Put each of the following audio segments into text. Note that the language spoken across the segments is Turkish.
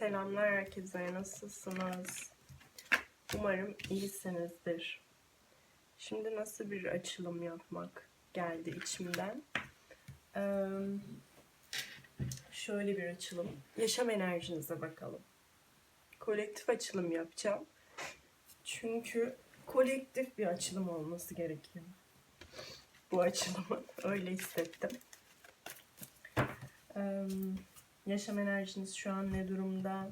Selamlar herkese. Nasılsınız? Umarım iyisinizdir. Şimdi nasıl bir açılım yapmak geldi içimden. Ee, şöyle bir açılım. Yaşam enerjinize bakalım. Kolektif açılım yapacağım. Çünkü kolektif bir açılım olması gerekiyor. Bu açılımın. Öyle hissettim. Ee, yaşam enerjiniz şu an ne durumda?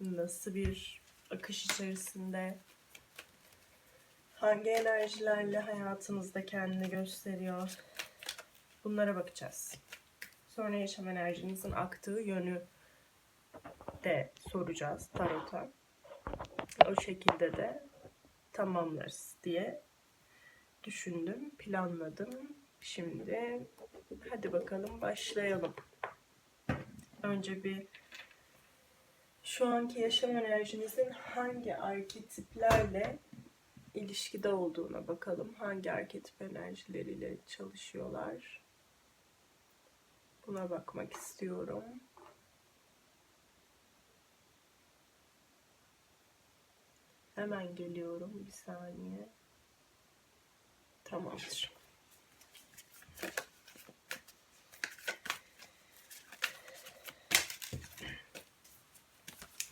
Nasıl bir akış içerisinde? Hangi enerjilerle hayatınızda kendini gösteriyor? Bunlara bakacağız. Sonra yaşam enerjinizin aktığı yönü de soracağız tarota. O şekilde de tamamlarız diye düşündüm, planladım. Şimdi hadi bakalım başlayalım. Önce bir şu anki yaşam enerjinizin hangi arketiplerle ilişkide olduğuna bakalım. Hangi arketip enerjileriyle çalışıyorlar? Buna bakmak istiyorum. Hemen geliyorum bir saniye. Tamamdır.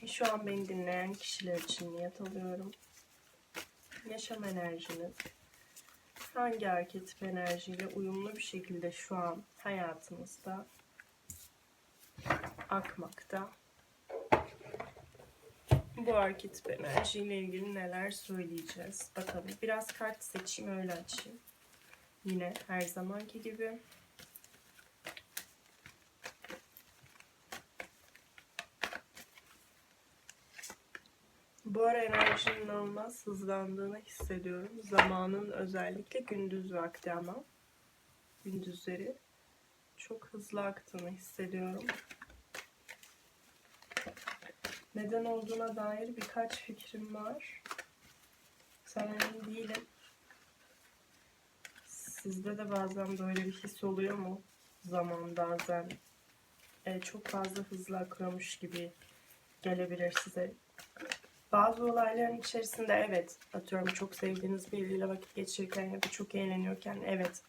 Şu an beni dinleyen kişiler için niyet alıyorum. Yaşam enerjiniz hangi arketip enerjiyle uyumlu bir şekilde şu an hayatınızda akmakta? Bu arketip enerjiyle ilgili neler söyleyeceğiz? Bakalım. Biraz kart seçeyim öyle açayım. Yine her zamanki gibi. Bu ara enerjinin inanılmaz hızlandığını hissediyorum. Zamanın özellikle gündüz vakti ama gündüzleri çok hızlı aktığını hissediyorum. Neden olduğuna dair birkaç fikrim var. Tam emin değilim. Sizde de bazen böyle bir his oluyor mu? Zaman bazen e, çok fazla hızlı akıyormuş gibi gelebilir size. Bazı olayların içerisinde evet atıyorum çok sevdiğiniz biriyle vakit geçirirken ya da çok eğleniyorken evet.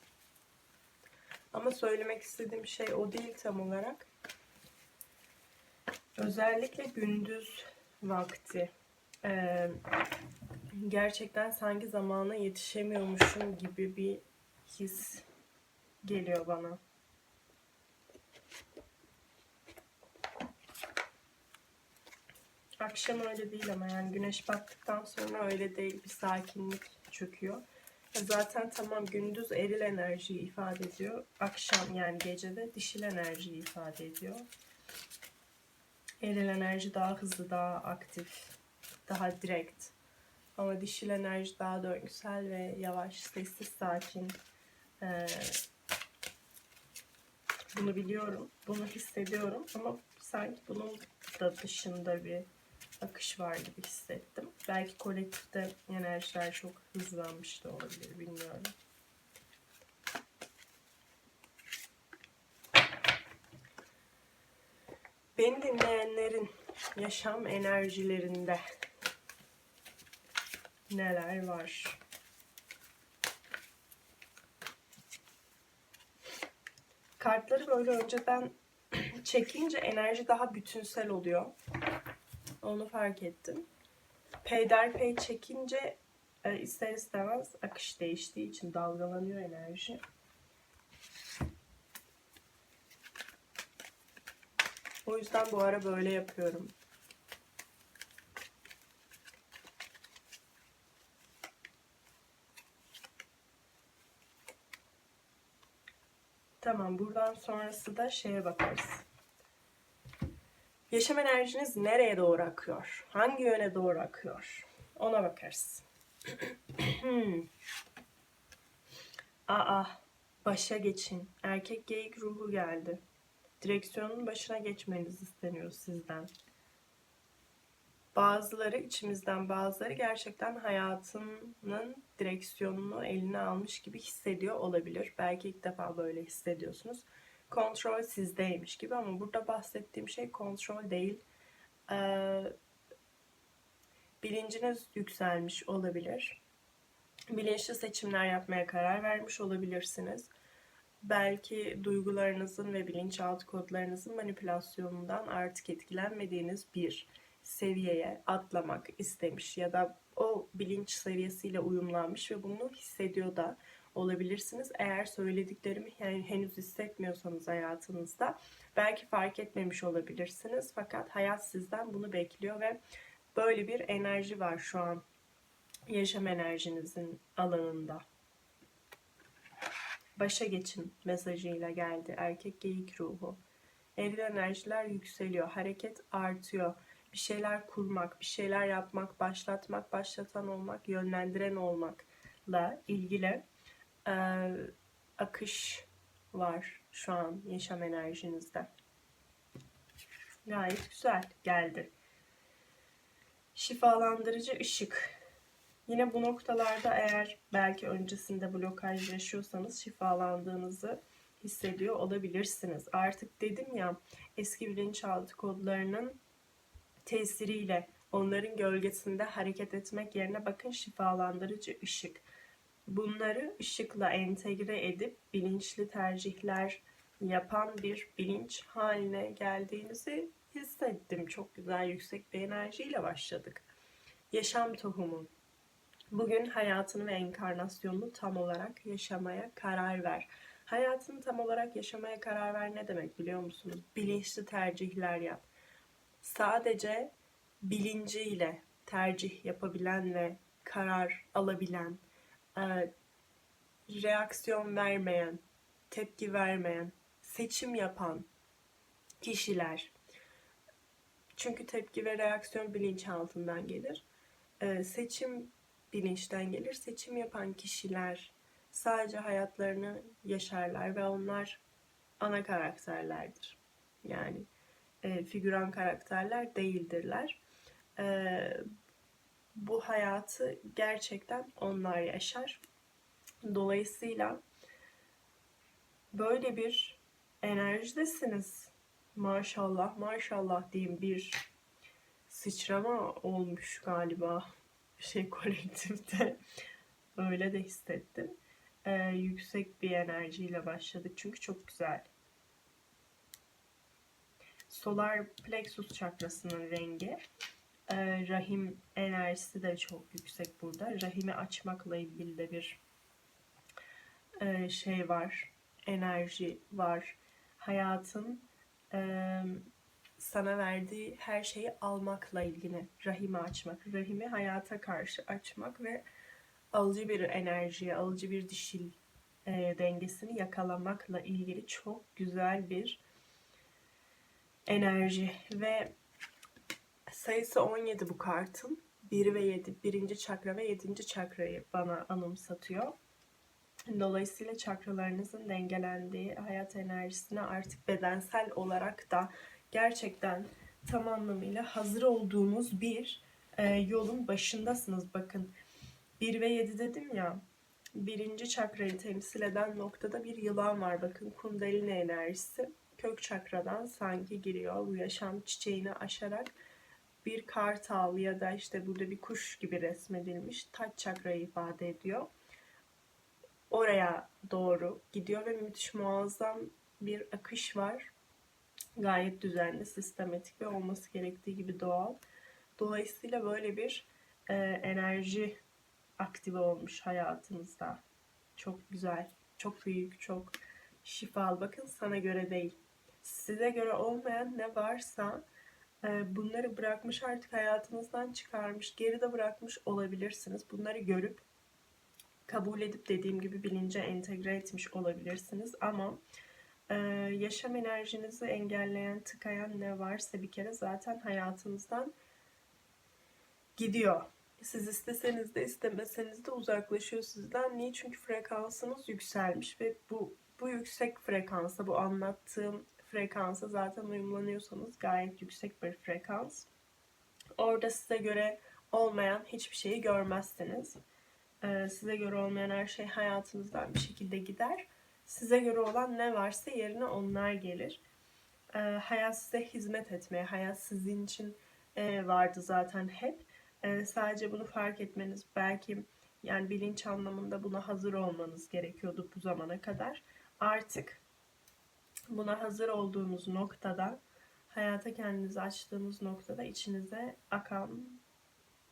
Ama söylemek istediğim şey o değil tam olarak. Özellikle gündüz vakti e, gerçekten sanki zamana yetişemiyormuşum gibi bir his geliyor bana. Akşam öyle değil ama yani güneş battıktan sonra öyle değil bir sakinlik çöküyor. Zaten tamam gündüz eril enerjiyi ifade ediyor. Akşam yani gecede dişil enerjiyi ifade ediyor. Eril enerji daha hızlı, daha aktif, daha direkt. Ama dişil enerji daha döngüsel ve yavaş, sessiz, sakin. Ee, bunu biliyorum, bunu hissediyorum ama sanki bunun da dışında bir akış var gibi hissettim. Belki kolektifte enerjiler çok hızlanmış da olabilir, bilmiyorum. Beni dinleyenlerin yaşam enerjilerinde neler var? Kartları böyle önceden çekince enerji daha bütünsel oluyor. Onu fark ettim. Peyderpey çekince e, ister istemez akış değiştiği için dalgalanıyor enerji. O yüzden bu ara böyle yapıyorum. Tamam buradan sonrası da şeye bakarız. Yaşam enerjiniz nereye doğru akıyor? Hangi yöne doğru akıyor? Ona bakarız. Aa, başa geçin. Erkek geyik ruhu geldi. Direksiyonun başına geçmeniz isteniyor sizden. Bazıları içimizden bazıları gerçekten hayatının direksiyonunu eline almış gibi hissediyor olabilir. Belki ilk defa böyle hissediyorsunuz kontrol sizdeymiş gibi ama burada bahsettiğim şey kontrol değil. Ee, bilinciniz yükselmiş olabilir. Bilinçli seçimler yapmaya karar vermiş olabilirsiniz. Belki duygularınızın ve bilinçaltı kodlarınızın manipülasyonundan artık etkilenmediğiniz bir seviyeye atlamak istemiş ya da o bilinç seviyesiyle uyumlanmış ve bunu hissediyor da olabilirsiniz. Eğer söylediklerimi yani henüz hissetmiyorsanız hayatınızda belki fark etmemiş olabilirsiniz. Fakat hayat sizden bunu bekliyor ve böyle bir enerji var şu an yaşam enerjinizin alanında. Başa geçin mesajıyla geldi erkek geyik ruhu. Eril enerjiler yükseliyor, hareket artıyor. Bir şeyler kurmak, bir şeyler yapmak, başlatmak, başlatan olmak, yönlendiren olmakla ilgili e, akış var şu an yaşam enerjinizde. Gayet güzel geldi. Şifalandırıcı ışık. Yine bu noktalarda eğer belki öncesinde blokaj yaşıyorsanız şifalandığınızı hissediyor olabilirsiniz. Artık dedim ya eski bilinçaltı kodlarının tesiriyle onların gölgesinde hareket etmek yerine bakın şifalandırıcı ışık. Bunları ışıkla entegre edip bilinçli tercihler yapan bir bilinç haline geldiğinizi hissettim. Çok güzel yüksek bir enerjiyle başladık. Yaşam tohumu. Bugün hayatını ve enkarnasyonunu tam olarak yaşamaya karar ver. Hayatını tam olarak yaşamaya karar ver ne demek biliyor musunuz? Bilinçli tercihler yap. Sadece bilinciyle tercih yapabilen ve karar alabilen, e, reaksiyon vermeyen, tepki vermeyen, seçim yapan kişiler. Çünkü tepki ve reaksiyon bilinçaltından gelir. E, seçim bilinçten gelir. Seçim yapan kişiler sadece hayatlarını yaşarlar ve onlar ana karakterlerdir. Yani e, figüran karakterler değildirler. E, bu hayatı gerçekten onlar yaşar. Dolayısıyla böyle bir enerjidesiniz. Maşallah maşallah diyeyim bir sıçrama olmuş galiba şey kolektifte. Öyle de hissettim. Ee, yüksek bir enerjiyle başladık çünkü çok güzel. Solar plexus çakrasının rengi. Ee, rahim enerjisi de çok yüksek burada. Rahimi açmakla ilgili de bir e, şey var. Enerji var. Hayatın e, sana verdiği her şeyi almakla ilgili rahimi açmak, rahimi hayata karşı açmak ve alıcı bir enerjiye, alıcı bir dişil e, dengesini yakalamakla ilgili çok güzel bir enerji ve sayısı 17 bu kartın. 1 ve 7, birinci çakra ve 7. çakrayı bana anımsatıyor. Dolayısıyla çakralarınızın dengelendiği hayat enerjisine artık bedensel olarak da gerçekten tam anlamıyla hazır olduğunuz bir e, yolun başındasınız. Bakın 1 ve 7 dedim ya birinci çakrayı temsil eden noktada bir yılan var. Bakın kundalini enerjisi kök çakradan sanki giriyor. Bu yaşam çiçeğini aşarak bir kartal ya da işte burada bir kuş gibi resmedilmiş taç çakrayı ifade ediyor. Oraya doğru gidiyor ve müthiş muazzam bir akış var gayet düzenli, sistematik ve olması gerektiği gibi doğal. Dolayısıyla böyle bir e, enerji aktive olmuş hayatınızda. Çok güzel, çok büyük, çok şifalı. Bakın sana göre değil. Size göre olmayan ne varsa bunları bırakmış artık hayatınızdan çıkarmış, geride bırakmış olabilirsiniz. Bunları görüp kabul edip dediğim gibi bilince entegre etmiş olabilirsiniz ama ee, yaşam enerjinizi engelleyen, tıkayan ne varsa bir kere zaten hayatınızdan gidiyor. Siz isteseniz de istemeseniz de uzaklaşıyor sizden. Niye? Çünkü frekansınız yükselmiş ve bu bu yüksek frekansa, bu anlattığım frekansa zaten uyumlanıyorsanız gayet yüksek bir frekans. Orada size göre olmayan hiçbir şeyi görmezsiniz. Ee, size göre olmayan her şey hayatınızdan bir şekilde gider size göre olan ne varsa yerine onlar gelir. E, hayat size hizmet etmeye, hayat sizin için e, vardı zaten hep. E, sadece bunu fark etmeniz belki yani bilinç anlamında buna hazır olmanız gerekiyordu bu zamana kadar. Artık buna hazır olduğunuz noktada hayata kendinizi açtığınız noktada içinize akan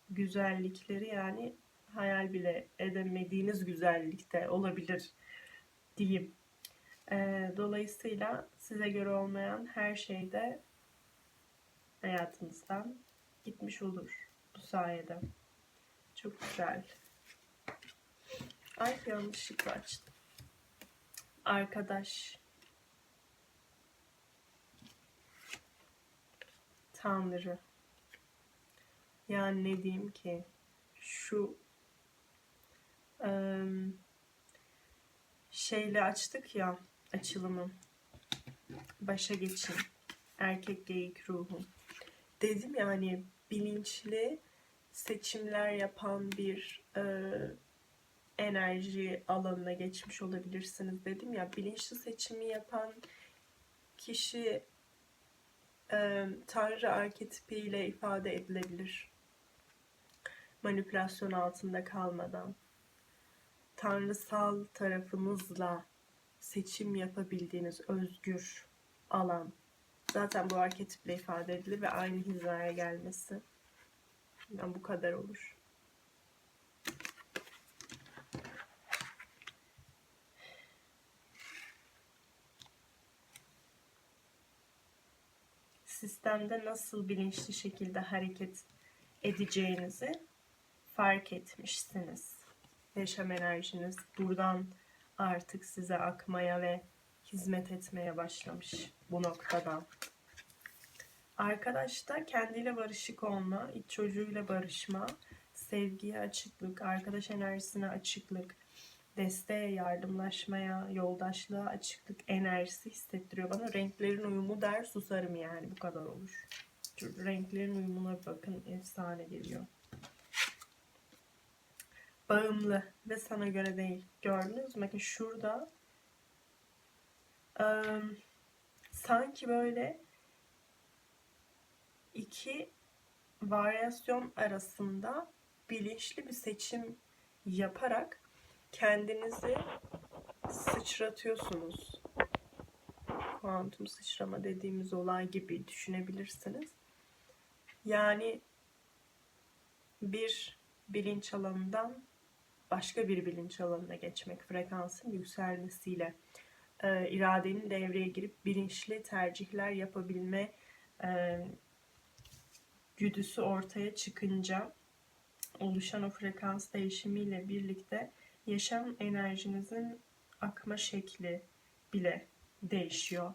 güzellikleri yani hayal bile edemediğiniz güzellikte olabilir diyeyim. Dolayısıyla size göre olmayan her şey de hayatınızdan gitmiş olur bu sayede. Çok güzel. Ay yanlışlıkla açtım. Arkadaş. Tanrı. Yani ne diyeyim ki? Şu em, şeyle açtık ya açılımı. Başa geçin. Erkek geyik ruhu. Dedim yani bilinçli seçimler yapan bir e, enerji alanına geçmiş olabilirsiniz dedim ya. Bilinçli seçimi yapan kişi e, Tanrı arketipiyle ifade edilebilir. Manipülasyon altında kalmadan. Tanrısal tarafınızla seçim yapabildiğiniz özgür alan. Zaten bu arketiple ifade edilir ve aynı hizaya gelmesi. Yani bu kadar olur. Sistemde nasıl bilinçli şekilde hareket edeceğinizi fark etmişsiniz. Yaşam enerjiniz buradan artık size akmaya ve hizmet etmeye başlamış bu noktada. Arkadaşta kendiyle barışık olma, iç çocuğuyla barışma, sevgiye açıklık, arkadaş enerjisine açıklık, desteğe, yardımlaşmaya, yoldaşlığa açıklık enerjisi hissettiriyor bana. Renklerin uyumu der susarım yani bu kadar olur. Çünkü renklerin uyumuna bakın efsane geliyor. Bağımlı ve sana göre değil. Gördünüz mü? Bakın şurada ıı, sanki böyle iki varyasyon arasında bilinçli bir seçim yaparak kendinizi sıçratıyorsunuz. Kuantum sıçrama dediğimiz olay gibi düşünebilirsiniz. Yani bir bilinç alanından başka bir bilinç alanına geçmek, frekansın yükselmesiyle e, iradenin devreye girip bilinçli tercihler yapabilme e, güdüsü ortaya çıkınca oluşan o frekans değişimiyle birlikte yaşam enerjinizin akma şekli bile değişiyor.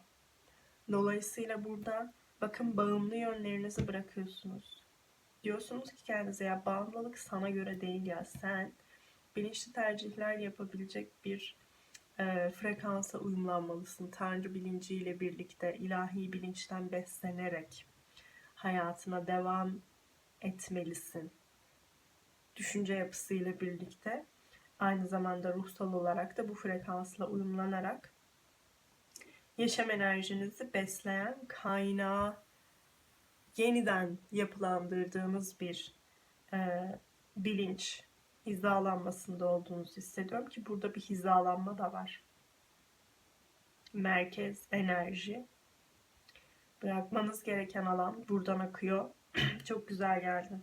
Dolayısıyla burada bakın bağımlı yönlerinizi bırakıyorsunuz. Diyorsunuz ki kendinize ya bağımlılık sana göre değil ya sen bilinçli tercihler yapabilecek bir e, frekansa uyumlanmalısın. Tanrı bilinciyle birlikte ilahi bilinçten beslenerek hayatına devam etmelisin. Düşünce yapısıyla birlikte aynı zamanda ruhsal olarak da bu frekansla uyumlanarak yaşam enerjinizi besleyen kaynağı yeniden yapılandırdığınız bir e, bilinç hizalanmasında olduğunuzu hissediyorum ki burada bir hizalanma da var. Merkez, enerji. Bırakmanız gereken alan buradan akıyor. Çok güzel geldi.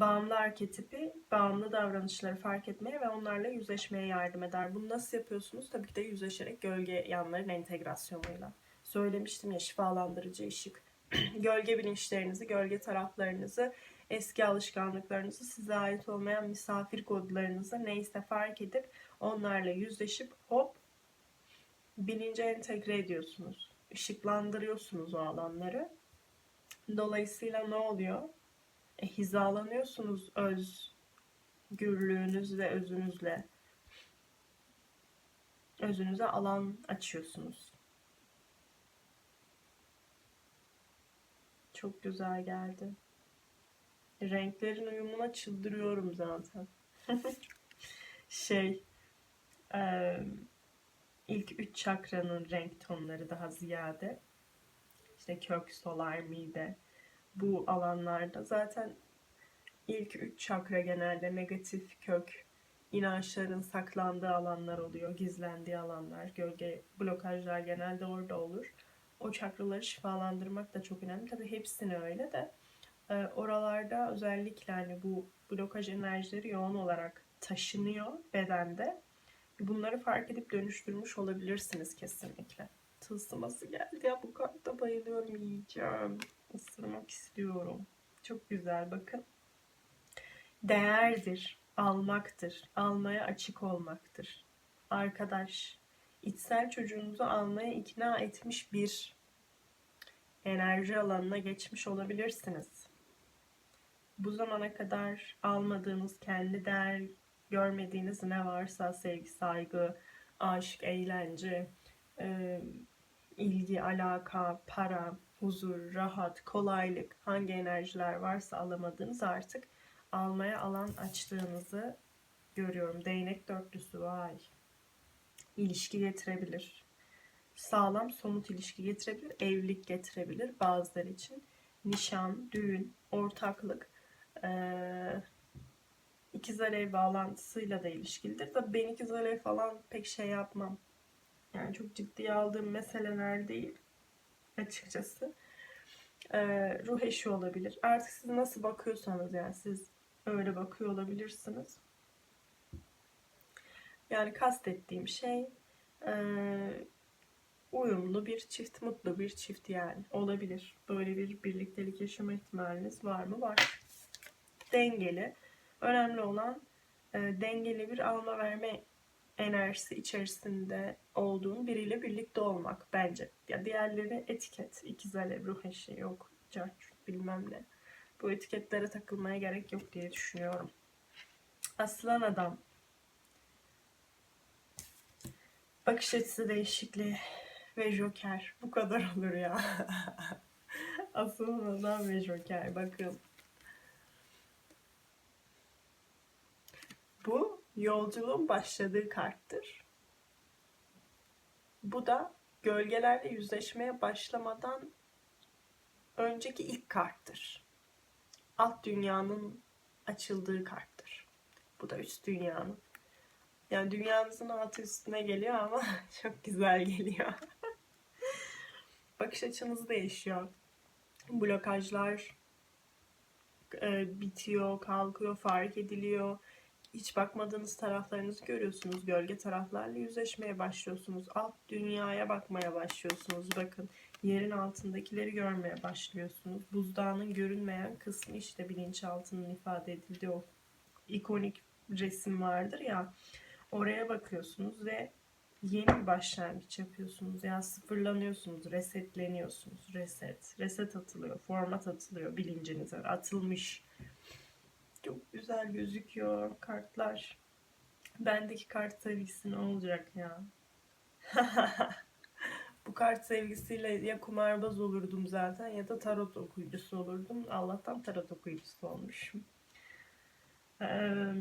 Bağımlı arketipi bağımlı davranışları fark etmeye ve onlarla yüzleşmeye yardım eder. Bunu nasıl yapıyorsunuz? Tabii ki de yüzleşerek gölge yanların entegrasyonuyla. Söylemiştim ya şifalandırıcı ışık. gölge bilinçlerinizi, gölge taraflarınızı, eski alışkanlıklarınızı, size ait olmayan misafir kodlarınızı neyse fark edip onlarla yüzleşip hop bilince entegre ediyorsunuz. Işıklandırıyorsunuz o alanları. Dolayısıyla ne oluyor? E, hizalanıyorsunuz özgürlüğünüz ve özünüzle. Özünüze alan açıyorsunuz. Çok güzel geldi. Renklerin uyumuna çıldırıyorum zaten. şey, e, ilk üç çakranın renk tonları daha ziyade. İşte kök, solar, mide bu alanlarda zaten ilk üç çakra genelde negatif kök inançların saklandığı alanlar oluyor, gizlendiği alanlar, gölge blokajlar genelde orada olur. O çakraları şifalandırmak da çok önemli. Tabii hepsini öyle de e, oralarda özellikle hani bu blokaj enerjileri yoğun olarak taşınıyor bedende. Bunları fark edip dönüştürmüş olabilirsiniz kesinlikle. Tılsıması geldi ya bu kartta bayılıyorum yiyeceğim. Isırmak istiyorum. Çok güzel bakın. Değerdir, almaktır, almaya açık olmaktır. Arkadaş, içsel çocuğunuzu almaya ikna etmiş bir enerji alanına geçmiş olabilirsiniz. Bu zamana kadar almadığınız kendi değer görmediğiniz ne varsa sevgi, saygı, aşk, eğlence, ilgi, alaka, para, huzur, rahat, kolaylık, hangi enerjiler varsa alamadığınız artık almaya alan açtığınızı görüyorum. Değnek dörtlüsü vay. İlişki getirebilir. Sağlam somut ilişki getirebilir. Evlilik getirebilir bazıları için. Nişan, düğün, ortaklık, ikiz alev bağlantısıyla da ilişkilidir. Da ben ikiz alev falan pek şey yapmam. Yani çok ciddiye aldığım meseleler değil açıkçası. Ee, ruh eşi olabilir. Artık siz nasıl bakıyorsanız yani siz öyle bakıyor olabilirsiniz. Yani kastettiğim şey e, uyumlu bir çift, mutlu bir çift yani olabilir. Böyle bir birliktelik yaşama ihtimaliniz var mı? Var. Dengeli. Önemli olan e, dengeli bir alma verme enerjisi içerisinde olduğun biriyle birlikte olmak bence. Ya diğerleri etiket, ikiz alev, ruh eşi yok, cart, bilmem ne. Bu etiketlere takılmaya gerek yok diye düşünüyorum. Aslan adam. Bakış açısı değişikliği ve Joker. Bu kadar olur ya. Aslan adam ve Joker. Bakın. Bu yolculuğun başladığı karttır. Bu da gölgelerle yüzleşmeye başlamadan önceki ilk karttır. Alt dünyanın açıldığı karttır. Bu da üst dünyanın. Yani dünyanızın altı üstüne geliyor ama çok güzel geliyor. Bakış açınız değişiyor. Blokajlar e, bitiyor, kalkıyor, fark ediliyor hiç bakmadığınız taraflarınızı görüyorsunuz. Gölge taraflarla yüzleşmeye başlıyorsunuz. Alt dünyaya bakmaya başlıyorsunuz. Bakın yerin altındakileri görmeye başlıyorsunuz. Buzdağının görünmeyen kısmı işte bilinçaltının ifade edildiği o ikonik resim vardır ya. Oraya bakıyorsunuz ve yeni bir başlangıç yapıyorsunuz. Yani sıfırlanıyorsunuz, resetleniyorsunuz. Reset, reset atılıyor, format atılıyor bilincinize. Atılmış çok güzel gözüküyor kartlar. Bendeki kart sevgisi ne olacak ya? Bu kart sevgisiyle ya kumarbaz olurdum zaten ya da tarot okuyucusu olurdum. Allah'tan tarot okuyucusu olmuşum. Ee,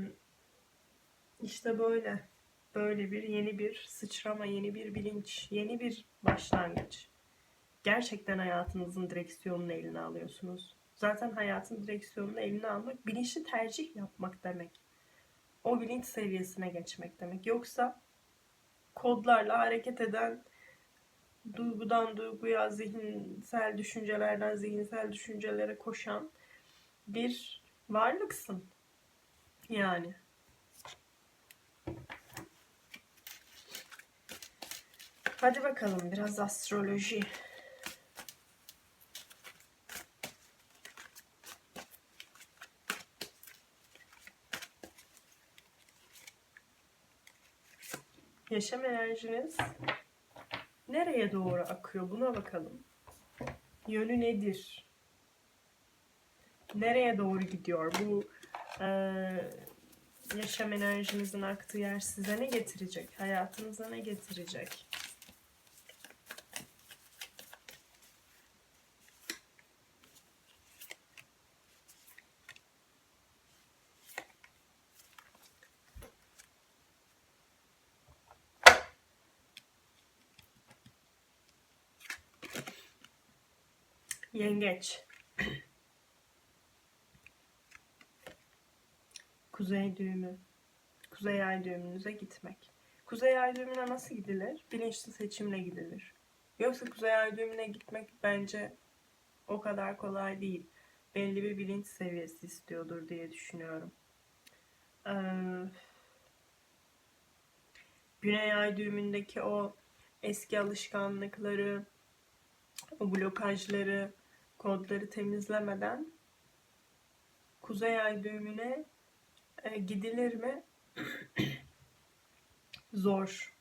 işte böyle. Böyle bir yeni bir sıçrama, yeni bir bilinç, yeni bir başlangıç. Gerçekten hayatınızın direksiyonunu eline alıyorsunuz. Zaten hayatın direksiyonunu eline almak bilinçli tercih yapmak demek. O bilinç seviyesine geçmek demek. Yoksa kodlarla hareket eden duygudan duyguya, zihinsel düşüncelerden zihinsel düşüncelere koşan bir varlıksın. Yani. Hadi bakalım biraz astroloji. Yaşam enerjiniz nereye doğru akıyor? Buna bakalım. Yönü nedir? Nereye doğru gidiyor? Bu e, yaşam enerjinizin aktığı yer size ne getirecek? Hayatınıza ne getirecek? Yengeç. Kuzey düğümü. Kuzey ay düğümünüze gitmek. Kuzey ay düğümüne nasıl gidilir? Bilinçli seçimle gidilir. Yoksa kuzey ay düğümüne gitmek bence o kadar kolay değil. Belli bir bilinç seviyesi istiyordur diye düşünüyorum. Ee, Güney ay düğümündeki o eski alışkanlıkları, o blokajları, kodları temizlemeden Kuzey ay düğümüne e, gidilir mi? Zor.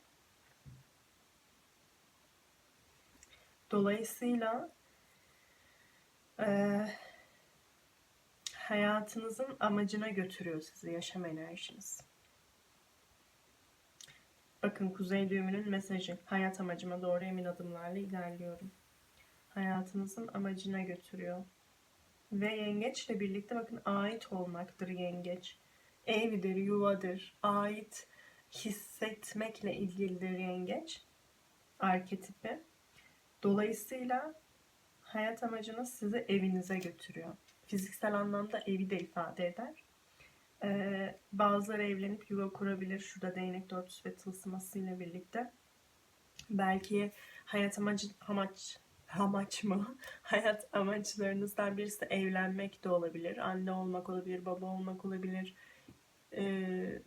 Dolayısıyla e, hayatınızın amacına götürüyor sizi yaşam enerjiniz. Bakın kuzey düğümünün mesajı. Hayat amacıma doğru emin adımlarla ilerliyorum. Hayatınızın amacına götürüyor. Ve yengeçle birlikte bakın ait olmaktır yengeç. Evdir, yuvadır, ait hissetmekle ilgilidir yengeç. Arketipi. Dolayısıyla hayat amacınız sizi evinize götürüyor. Fiziksel anlamda evi de ifade eder. Ee, bazıları evlenip yuva kurabilir. Şurada değnek dörtüsü ve tılsımasıyla birlikte. Belki hayat amacı, amaç, amaç mı? hayat amaçlarınızdan birisi evlenmek de olabilir. Anne olmak olabilir, baba olmak olabilir. Ee,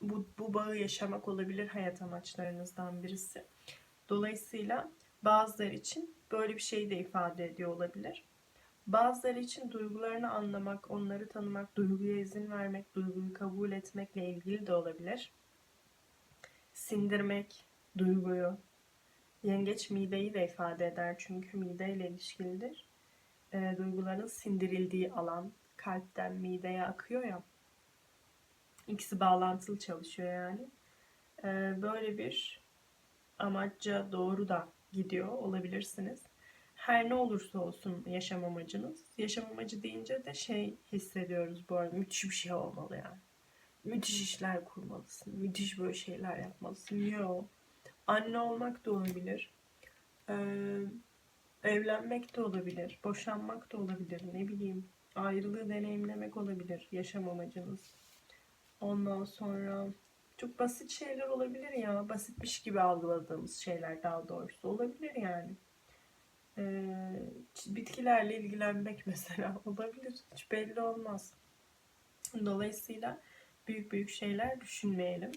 bu, bu bağı yaşamak olabilir hayat amaçlarınızdan birisi. Dolayısıyla bazıları için böyle bir şey de ifade ediyor olabilir. Bazıları için duygularını anlamak, onları tanımak, duyguya izin vermek, duyguyu kabul etmekle ilgili de olabilir. Sindirmek duyguyu. Yengeç mideyi de ifade eder çünkü mideyle ilişkilidir. E, duyguların sindirildiği alan kalpten mideye akıyor ya. İkisi bağlantılı çalışıyor yani. E, böyle bir amaca doğru da gidiyor olabilirsiniz her ne olursa olsun yaşam amacınız. Yaşam amacı deyince de şey hissediyoruz bu arada müthiş bir şey olmalı yani. Müthiş işler kurmalısın. Müthiş böyle şeyler yapmalısın. Yo. Anne olmak da olabilir. Ee, evlenmek de olabilir. Boşanmak da olabilir. Ne bileyim. Ayrılığı deneyimlemek olabilir. Yaşam amacınız. Ondan sonra çok basit şeyler olabilir ya. Basitmiş gibi algıladığımız şeyler daha doğrusu olabilir yani. Ee, bitkilerle ilgilenmek mesela olabilir. Hiç belli olmaz. Dolayısıyla büyük büyük şeyler düşünmeyelim.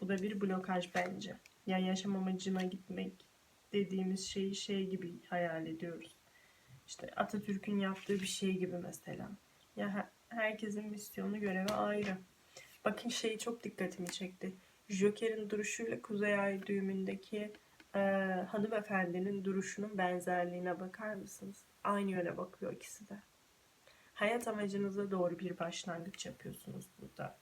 Bu da bir blokaj bence. Yani yaşam amacına gitmek dediğimiz şeyi şey gibi hayal ediyoruz. İşte Atatürk'ün yaptığı bir şey gibi mesela. Ya herkesin misyonu görevi ayrı. Bakın şeyi çok dikkatimi çekti. Joker'in duruşuyla Kuzey Ay düğümündeki e, hanımefendinin duruşunun benzerliğine bakar mısınız? Aynı yöne bakıyor ikisi de. Hayat amacınıza doğru bir başlangıç yapıyorsunuz burada.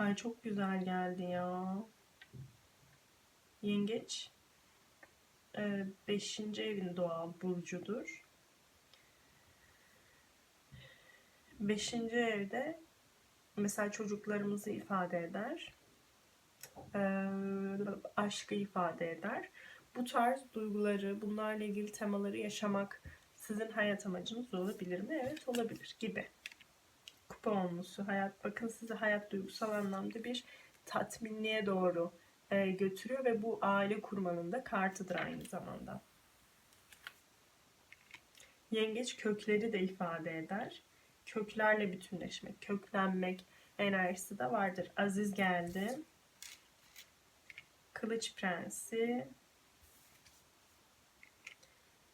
Ay çok güzel geldi ya. Yengeç. E, beşinci evin doğal burcudur. Beşinci evde mesela çocuklarımızı ifade eder e, aşkı ifade eder. Bu tarz duyguları, bunlarla ilgili temaları yaşamak sizin hayat amacınız olabilir mi? Evet olabilir gibi. Kupa olmusu, hayat bakın sizi hayat duygusal anlamda bir tatminliğe doğru e, götürüyor ve bu aile kurmanın da kartıdır aynı zamanda. Yengeç kökleri de ifade eder. Köklerle bütünleşmek, köklenmek enerjisi de vardır. Aziz geldi. Kılıç Prensi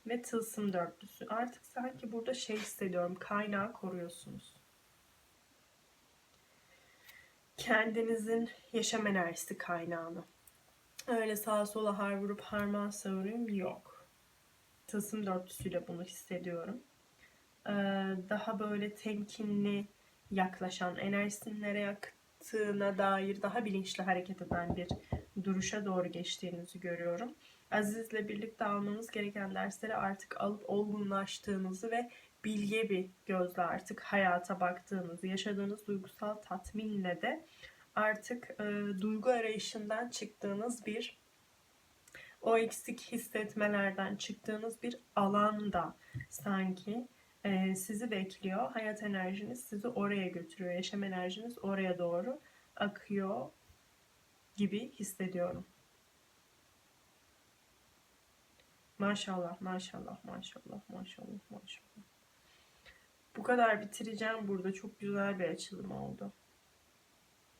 ve Tılsım Dörtlüsü. Artık sanki burada şey hissediyorum. Kaynağı koruyorsunuz. Kendinizin yaşam enerjisi kaynağını. Öyle sağa sola har vurup harman savurayım yok. Tılsım dörtlüsüyle bunu hissediyorum. Ee, daha böyle temkinli yaklaşan, enerjisini nereye aktığına dair daha bilinçli hareket eden bir duruşa doğru geçtiğinizi görüyorum. Aziz'le birlikte almanız gereken dersleri artık alıp olgunlaştığınızı ve bilge bir gözle artık hayata baktığınızı, yaşadığınız duygusal tatminle de artık e, duygu arayışından çıktığınız bir o eksik hissetmelerden çıktığınız bir alanda sanki e, sizi bekliyor. Hayat enerjiniz sizi oraya götürüyor. Yaşam enerjiniz oraya doğru akıyor gibi hissediyorum. Maşallah, maşallah, maşallah, maşallah, maşallah. Bu kadar bitireceğim burada. Çok güzel bir açılım oldu.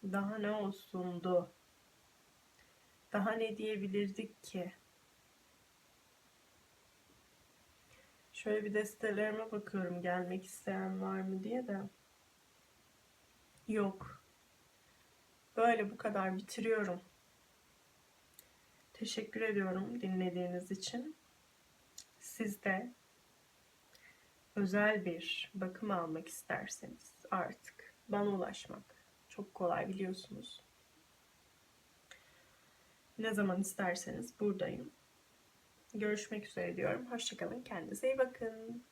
Daha ne olsundu? Daha ne diyebilirdik ki? Şöyle bir destelerime bakıyorum gelmek isteyen var mı diye de. Yok. Böyle bu kadar bitiriyorum. Teşekkür ediyorum dinlediğiniz için. Siz de özel bir bakım almak isterseniz artık bana ulaşmak çok kolay biliyorsunuz. Ne zaman isterseniz buradayım. Görüşmek üzere diyorum. Hoşçakalın. Kendinize iyi bakın.